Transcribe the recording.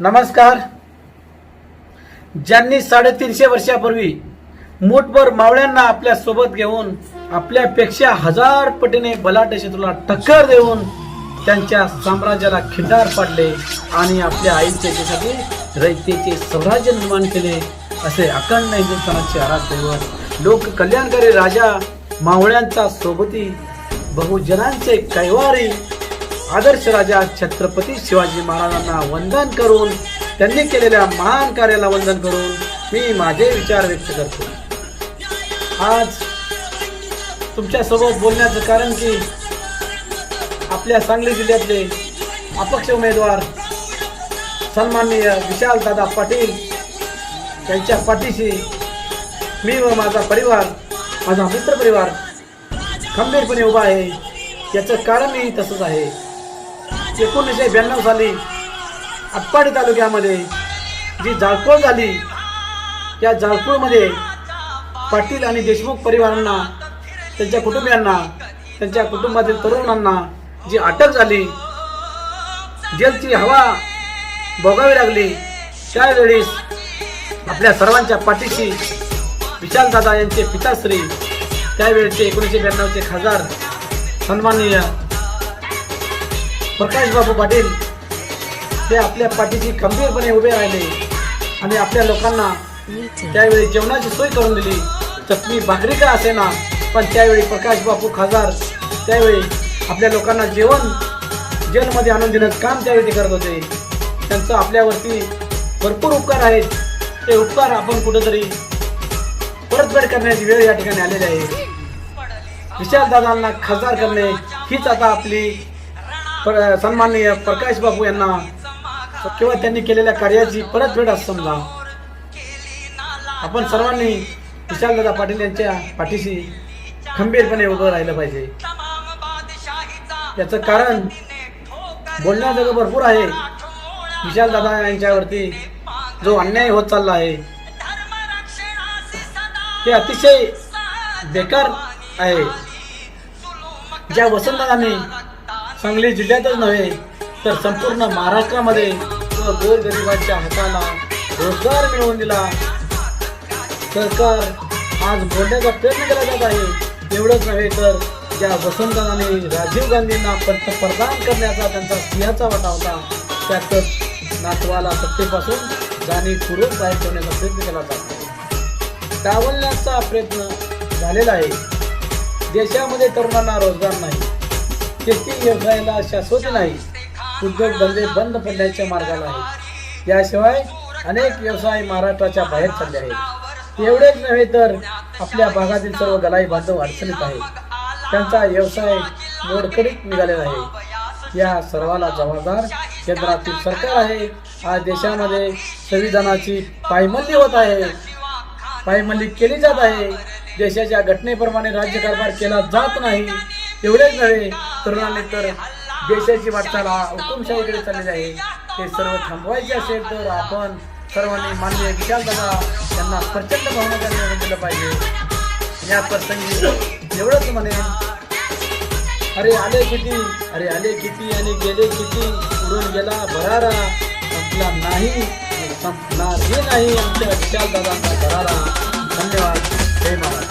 नमस्कार. ज्यांनी साडेतीनशे वर्षापूर्वी मोठभर मावळ्यांना आपल्यासोबत घेऊन आपल्यापेक्षा हजार पटीने बलाढ्य शत्रूला टक्कर देऊन त्यांच्या साम्राज्याला खिंडार पाडले आणि आपल्या आईच्या रयतेचे स्वराज्य निर्माण केले असे अखंड हिंदुस्थानाचे आराध्य लोककल्याणकारी लोक कल्याणकारी राजा मावळ्यांचा सोबती बहुजनांचे कैवारी आदर्श राजा छत्रपती शिवाजी महाराजांना वंदन करून त्यांनी केलेल्या महान कार्याला वंदन करून मी माझे विचार व्यक्त करतो. आज तुमच्यासोबत बोलण्याचं कारण की आपल्या सांगली जिल्ह्यातले अपक्ष उमेदवार सन्माननीय विशाल दादा पाटील त्यांच्या पाठीशी मी व माझा परिवार माझा मित्र परिवार खंबीरपणे उभा आहे. याचं कारणही तसंच आहे. एकोणीसशे ब्याण्णव साली आटपाडी तालुक्यामध्ये जी जाळपोळ झाली त्या जाळपोळमध्ये पाटील आणि देशमुख परिवारांना त्यांच्या कुटुंबियांना त्यांच्या कुटुंबातील तरुणांना जी अटक झाली जेलची हवा भोगावी लागली त्यावेळेस आपल्या सर्वांच्या पाठीशी विशालदादा यांचे पिताश्री त्यावेळेचे एकोणीसशे ब्याण्णवचे खासदार सन्माननीय प्रकाश बाबू पाटील ते आपल्या पाठीशी खंबीरपणे उभे राहिले. आणि आपल्या लोकांना त्यावेळी जेवणाची सोय करून दिली. चटणी भाकरी का असेना पण त्यावेळी प्रकाश बापू खासदार त्यावेळी आपल्या लोकांना जेवण जेलमध्ये आणून देण्याचं काम त्यावेळी ते करत होते. त्यांचं आपल्यावरती भरपूर उपकार आहेत. ते उपकार आपण कुठेतरी परतफेड करण्याची वेळ या ठिकाणी आलेली आहे. विशाल दादांना खासदार करणे हीच आता आपली सन्माननीय प्रकाश बाबू यांना किंवा त्यांनी केलेल्या कार्याची परतफेड असं समजा. आपण सर्वांनी विशालदादा पाटील यांच्या पाठीशी खंबीरपणे उभं राहिलं पाहिजे. याचं कारण बोलण्याजोगं भरपूर आहे. विशालदादा यांच्यावरती जो अन्याय होत चालला आहे ते अतिशय बेकार आहे. ज्या वसंतदादांनी सांगली जिल्ह्यातच नव्हे तर संपूर्ण महाराष्ट्रामध्ये व गोरगरिबांच्या हाताला रोजगार मिळवून दिला. सरकार आज बोलण्याचा प्रयत्न केला जात आहे. एवढंच नव्हे तर ज्या वसंतदादांनी राजीव गांधींना पंतप्रधान करण्याचा त्यांचा सिंहाचा वाटा होता त्यातच नातवाला सत्तेपासून जाणीवपूर्वक बाहेर ठेवण्याचा प्रयत्न केला जातो डावलण्याचा प्रयत्न झालेला आहे. देशामध्ये तरुणांना रोजगार नाही. शेती व्यवसायाला शाश्वत नाही. उद्योगधंदे बंद पडण्याच्या मार्गाला आहेत. याशिवाय अनेक व्यवसाय महाराष्ट्राच्या बाहेर चालले आहेत. एवढेच नव्हे तर आपल्या भागातील सर्व गलाई बांधव अडचणीत आहेत. त्यांचा व्यवसाय मोडकळीत निघालेला आहे. या सर्वाला जबाबदार केंद्रातील सरकार आहे. आज देशामध्ये संविधानाची पायमल्ली होत आहे. पायमल्ली केली जात आहे. देशाच्या घटनेप्रमाणे राज्यकारभार केला जात नाही. एवढेच नव्हे तरुणांनी तर देशाची वाटचाल हुकुमशाहीकडे चालली आहे. ते सर्व थांबवायचे असेल तर आपण सर्वांनी माननीय विशाल दादा यांना प्रचंड बहुमताने निवडून दिलं पाहिजे. या प्रसंगी एवढंच म्हणेन. अरे आले किती? अरे आले किती आणि गेले किती? उडून गेला भरारा. संपला नाही आणि संपणारही नाही आमच्या विशाल दादांचा भरारा धन्यवाद. जय महाराज.